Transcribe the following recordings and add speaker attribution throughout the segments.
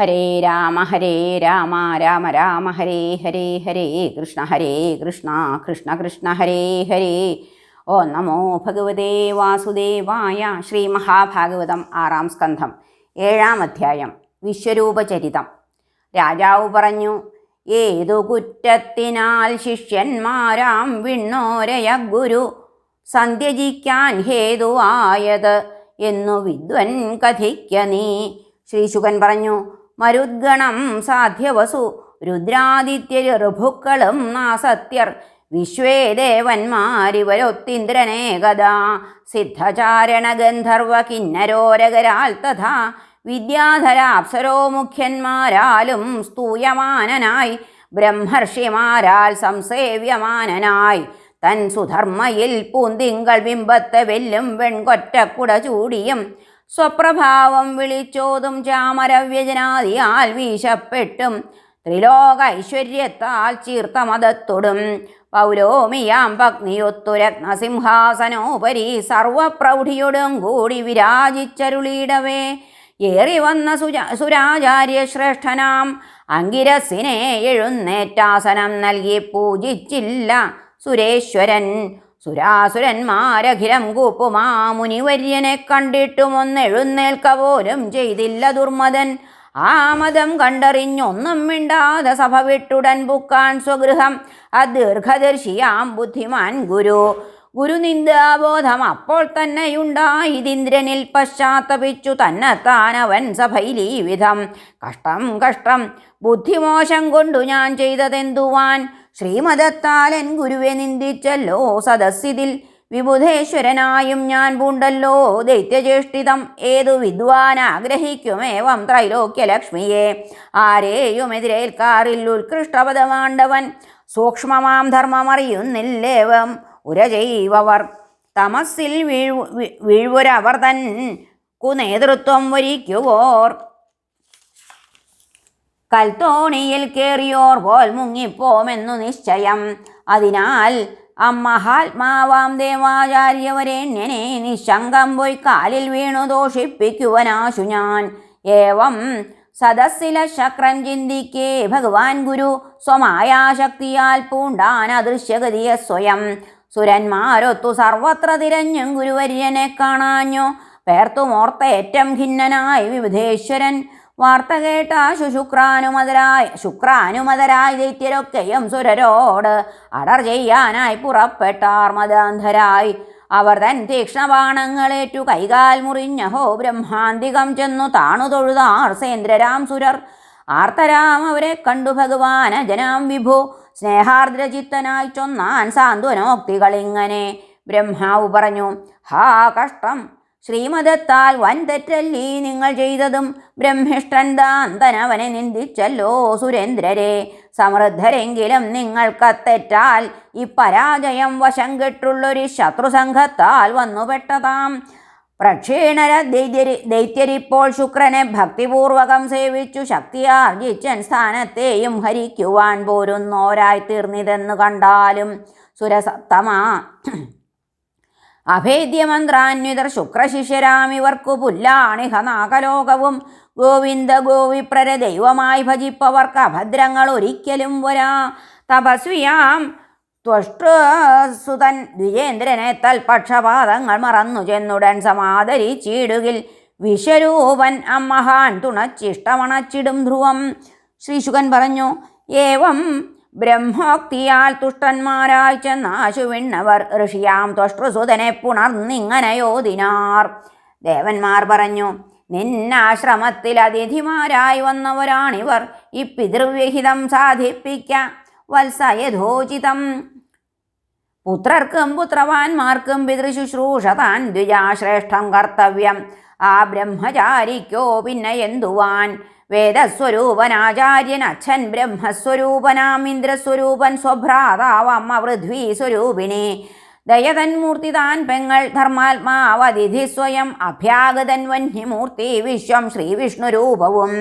Speaker 1: ഹരേ രാമ ഹരേ രാമ രാമ രാമ ഹരേ ഹരേ ഹരേ കൃഷ്ണ ഹരേ കൃഷ്ണ കൃഷ്ണ കൃഷ്ണ ഹരേ ഹരേ. ഓ നമോ ഭഗവതേ വാസുദേവായ ശ്രീ മഹാഭാഗവതം ആറാം സ്കന്ധം ഏഴാം അധ്യായം വിശ്വരൂപചരിതം. രാജാവ് പറഞ്ഞു ഏതു കുറ്റത്തിനാൽ ശിഷ്യന്മാരാം വിണ്ണോരയ ഗുരു സന്ധ്യജിക്കാൻ ഹേതുവായത് എന്നു വിദ്വൻ കഥിക്ക നീ. ശ്രീശുകൻ പറഞ്ഞു മരുദ്ഗണം സാധ്യവസു. രുദ്രാദിത്യർ ഋഭുക്കളും നാസത്യർ. വിശ്വേ ദേവന്മാരിവരൊത്തിന്ദ്രനേകഥ സിദ്ധചാരണ ഗന്ധർവ കിന്നരോരകരാൽ തഥാ. വിദ്യാധരാപ്സരോ മുഖ്യന്മാരാലും സ്തൂയമാനനായി. ബ്രഹ്മർഷിമാരാൽ സംസേവ്യമാനനായി. തൻ സുധർമ്മയിൽ പൂന്തിങ്കൾ ബിംബത്തെ വെല്ലും വെൺകൊറ്റക്കുട ചൂടിയും. സ്വപ്രഭാവം വിളിച്ചോതും ചാമരവ്യജനാദിയാൽ വീശപ്പെട്ടും. ത്രിലോക ഐശ്വര്യത്താൽ ചീർത്ത മതത്തൊടും പൗലോമിയാം പത്നിയൊത്തുരത്നസിംഹാസനോപരി സർവപ്രൗഢിയൊടും കൂടി വിരാജിച്ചരുളിയിടവേ. ഏറി വന്ന സുജാ സുരാചാര്യ ശ്രേഷ്ഠനാം അങ്കിരസിനെ എഴുന്നേറ്റാസനം നൽകി പൂജിച്ചില്ല സുരേശ്വരൻ. സുരാസുരന്മാരഖിലം കൂപ്പുമാ മുനിവര്യനെ കണ്ടിട്ടും ഒന്നെഴുന്നേൽക്ക പോലും ചെയ്തില്ല ദുർമദൻ മതം കണ്ടറിഞ്ഞൊന്നും മിണ്ടാതെ സഭ വിട്ടുടൻ ബുക്കാൻ സ്വഗൃഹം. അദീർഘദർശിയാം ബുദ്ധിമാൻ ഗുരു. ഗുരുനിന്ദാബോധം അപ്പോൾ തന്നെയുണ്ടായിതിന്ദ്രനിൽ പശ്ചാത്തപിച്ചു തന്നെത്താൻ അവൻ സഭയിൽ ഈ വിധം. കഷ്ടം കഷ്ടം. ബുദ്ധിമോശം കൊണ്ടു ഞാൻ ചെയ്തതെന്തുവാൻ? ശ്രീമതത്താലൻ ഗുരുവെ നിന്ദിച്ചല്ലോ സദസ്സിതിൽ വിബുധേശ്വരനായും ഞാൻ പൂണ്ടല്ലോ. ദൈത്യചേഷ്ടിതം ഏതു വിദ്വാൻ ആഗ്രഹിക്കുമേവം ത്രൈലോക്യലക്ഷ്മിയെ. ആരെയും എതിരേൽക്കാറിൽ ഉത്കൃഷ്ടപദമാണ്ടവൻ സൂക്ഷ്മമാം ധർമ്മമറിയുന്നില്ലേവം ഉരജൈവർ തമസ്സിൽ വീഴ് വീഴ്വുരവർ തൻ കുനേതൃത്വം വരിക്കുവോർ. കൽത്തോണിയിൽ കേറിയോർ പോൽ മുങ്ങിപ്പോമെന്നു നിശ്ചയം. അതിനാൽ അമ്മഹാത്മാവാം ദേവാചാര്യവരേണ്യനെ നിശങ്കം പോയി കാലിൽ വീണു ദോഷിപ്പിക്കുവനാശു ഞാൻ. ഏവം സദസ്സില ശക്രൻ ചിന്തിക്കേ ഭഗവാൻ ഗുരു സ്വമായാശക്തിയാൽ പൂണ്ടാൻ അദൃശ്യഗതിയെ സ്വയം. സുരന്മാരൊത്തു സർവത്ര തിരഞ്ഞും ഗുരുവര്യനെ കാണാഞ്ഞു. പേർത്തുമോർത്തേറ്റം ഖിന്നനായി വിവിധേശ്വരൻ വാർത്ത കേട്ട ശുശുക്രാനുമതരായ ശുക്രാനുമതരായ ദൈത്യരൊക്കെയും സുരരോട് അടർ ചെയ്യാനായി പുറപ്പെട്ടാർ മതാന്ധരായി. അവർ തൻ തീക്ഷ്ണബാണങ്ങളേറ്റു കൈകാൽ മുറിഞ്ഞഹോ ബ്രഹ്മാന്തികം ചെന്നു താണു തൊഴുതാർ സേന്ദ്രരാം സുരർ. ആർത്തരാം അവരെ കണ്ടു ഭഗവാന ജനാം വിഭു. സ്നേഹാർദ്രചിത്തനായി ചൊന്നാൻ സാന്ത്വനോക്തികളിങ്ങനെ ബ്രഹ്മാവ് പറഞ്ഞു ഹാ കഷ്ടം! ശ്രീമതത്താൽ വൻ തെറ്റല്ലീ നിങ്ങൾ ചെയ്തതും ബ്രഹ്മിഷ്ഠൻ ദാന്തനവനെ നിന്ദിച്ചല്ലോ സുരേന്ദ്രരെ. സമൃദ്ധരെങ്കിലും നിങ്ങൾക്ക് തെറ്റാൽ ഈ പരാജയം വശം കെട്ടുള്ളൊരു ശത്രുസംഘത്താൽ വന്നുപെട്ടതാം. പ്രക്ഷീണര ദൈത്യരി ദൈത്യരിപ്പോൾ ശുക്രനെ ഭക്തിപൂർവകം സേവിച്ചു. ശക്തിയാർജിച്ചൻ സ്ഥാനത്തെയും ഹരിക്കുവാൻ പോരുന്നോരായി തീർന്നിതെന്ന് കണ്ടാലും സുരസത്തമാ. അഭേദ്യമന്ത്രാന്വിതർ ശുക്രശിഷ്യരാമിവർക്കു പുല്ലാണിഹ നാഗലോകവും. ഗോവിന്ദ ഗോവിപ്രര ദൈവമായി ഭജിപ്പവർക്ക് അഭദ്രങ്ങൾ ഒരിക്കലും വരാ. തപസ്വിയാം ത്വഷ്ടസുതൻ ദ്വിജേന്ദ്രനെ തൽപക്ഷപാതങ്ങൾ മറന്നു ചെന്നുടൻ സമാദരിച്ചിടുകിൽ. വിശ്വരൂപൻ അമ്മഹാൻ തുണച്ചിഷ്ടമണച്ചിടും ധ്രുവം. ശ്രീശുകൻ പറഞ്ഞു ഏവം ബ്രഹ്മോക്തിയാൽ തുഷ്ടന്മാരായി ചെന്നാശുവിണ്ണവർ ഋഷിയാം ത്വഷ്ടസുതനെ പുണർന്നിങ്ങനയോദിനാർ ദേവന്മാർ പറഞ്ഞു നിന്നാശ്രമത്തിൽ അതിഥിമാരായി വന്നവരാണിവർ. ഈ പിതൃവിഹിതം സാധിപ്പിക്ക. വത്സയഥോചിതം പുത്രർക്കും പുത്രവാന്മാർക്കും പിതൃശുശ്രൂഷ താൻ ദ്വിജാശ്രേഷ്ഠം കർത്തവ്യം. ആ ബ്രഹ്മചാരിക്കോ പിന്നെ എന്തുവാൻ? വേദസ്വരൂപനാചാര്യൻ അച്ഛൻ ബ്രഹ്മസ്വരൂപനാം ഇന്ദ്രസ്വരൂപൻ സ്വഭ്രാതാവം പൃഥ്വീ സ്വരൂപിണി ദയതന്മൂർത്തി താൻ പെങ്ങൾ ധർമാത്മാവതിഥി സ്വയം അഭ്യാഗതൻ വന്യമൂർത്തി വിശ്വം ശ്രീവിഷ്ണുരൂപവും.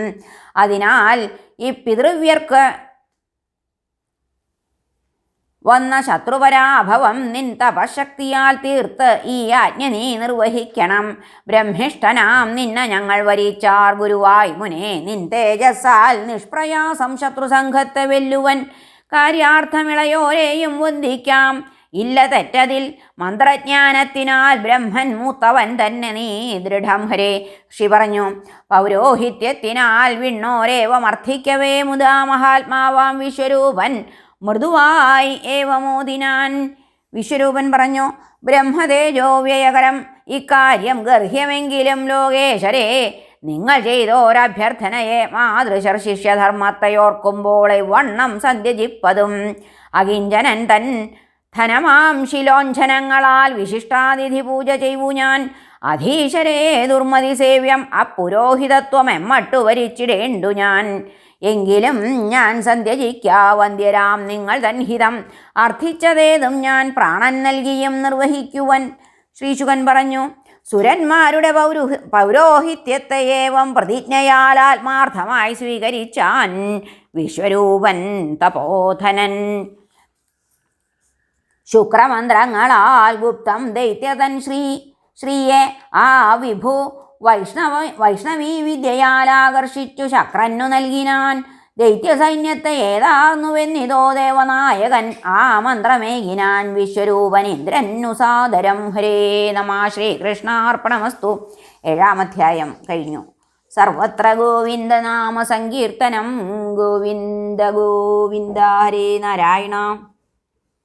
Speaker 1: അതിനാൽ ഈ പിതൃവ്യർക്ക് വന്ന ശത്രുപരാഭവം നിൻ തപശക്തിയാൽ തീർത്ത് ഈ ആജ്ഞ നീ നിർവഹിക്കണം. ബ്രഹ്മിഷ്ഠനാം നിന്നെ ഞങ്ങൾ വരിച്ചാർ. ഗുരുവായി മുനെ നിൻ തേജസ്സാൽ നിഷ്പ്രയാസം ശത്രുസംഘത്തെ വെല്ലുവൻ. കാര്യാർത്ഥമിളയോരെയും വന്ദിക്കാം. ഇല്ല തെറ്റതിൽ മന്ത്രജ്ഞാനത്തിനാൽ ബ്രഹ്മൻ മൂത്തവൻ തന്നെ നീ ദൃഢം ഹരേ. ഋഷി പറഞ്ഞു പൗരോഹിത്യത്തിനാൽ വിണ്ണോരേവമർത്ഥിക്കവേ മുതാ മഹാത്മാവാം വിശ്വരൂപൻ. മൃദുവായി ഏവമോദിനാൻ വിശ്വരൂപൻ പറഞ്ഞു ബ്രഹ്മതേജോ വ്യയകരം. ഇക്കാര്യം ഗർഹ്യമെങ്കിലും ലോകേശ്വരേ നിങ്ങൾ ചെയ്തോരഭ്യർത്ഥനയെ മാതൃശർ ശിഷ്യധർമ്മത്തെയോർക്കുമ്പോൾ വണ്ണം സന്ധ്യജിപ്പതും അകിഞ്ചനൻ തൻ ധനമാം ശിലോഞ്ചനങ്ങളാൽ വിശിഷ്ടാതിഥി പൂജ ചെയ്വു ഞാൻ. അധീശരേ ദുർമതി സേവ്യം അപ്പുരോഹിതത്വം എമ്മട്ടു വരിച്ചിടേണ്ടു ഞാൻ. എങ്കിലും ഞാൻ സന്ധ്യജിക്കാവന്ധ്യരാം നിങ്ങൾ തൻഹിതം. അർത്ഥിച്ചതേതും ഞാൻ പ്രാണൻ നൽകിയും നിർവഹിക്കുവൻ ശ്രീശുകൻ പറഞ്ഞു. സുരന്മാരുടെ പൗരുഹ പൗരോഹിത്യത്തെ ഏവം പ്രതിജ്ഞയാൽ ആത്മാർത്ഥമായി സ്വീകരിച്ചാൻ വിശ്വരൂപൻ തപോധനൻ. ശുക്രമന്ത്രങ്ങളാൽ ഗുപ്തം ദൈത്യതൻ ശ്രീ ശ്രീയെ ആ വിഭു വൈഷ്ണവ വൈഷ്ണവീ വിദ്യയാൽ ആകർഷിച്ചു ശക്രന്നു നൽകിനാൻ ദൈത്യസൈന്യത്തെ ഏതാർന്നുവെന്നിതോ ദേവനായകൻ ആ മന്ത്രമേകിനാൻ വിശ്വരൂപൻ ഇന്ദ്രന്നു സാദരം. ഹരേ നമ ശ്രീകൃഷ്ണാർപ്പണമസ്തു. ഏഴാമധ്യായം കഴിഞ്ഞു. സർവത്ര ഗോവിന്ദനാമ സങ്കീർത്തനം. ഗോവിന്ദ ഗോവിന്ദ ഹരേ നാരായണ.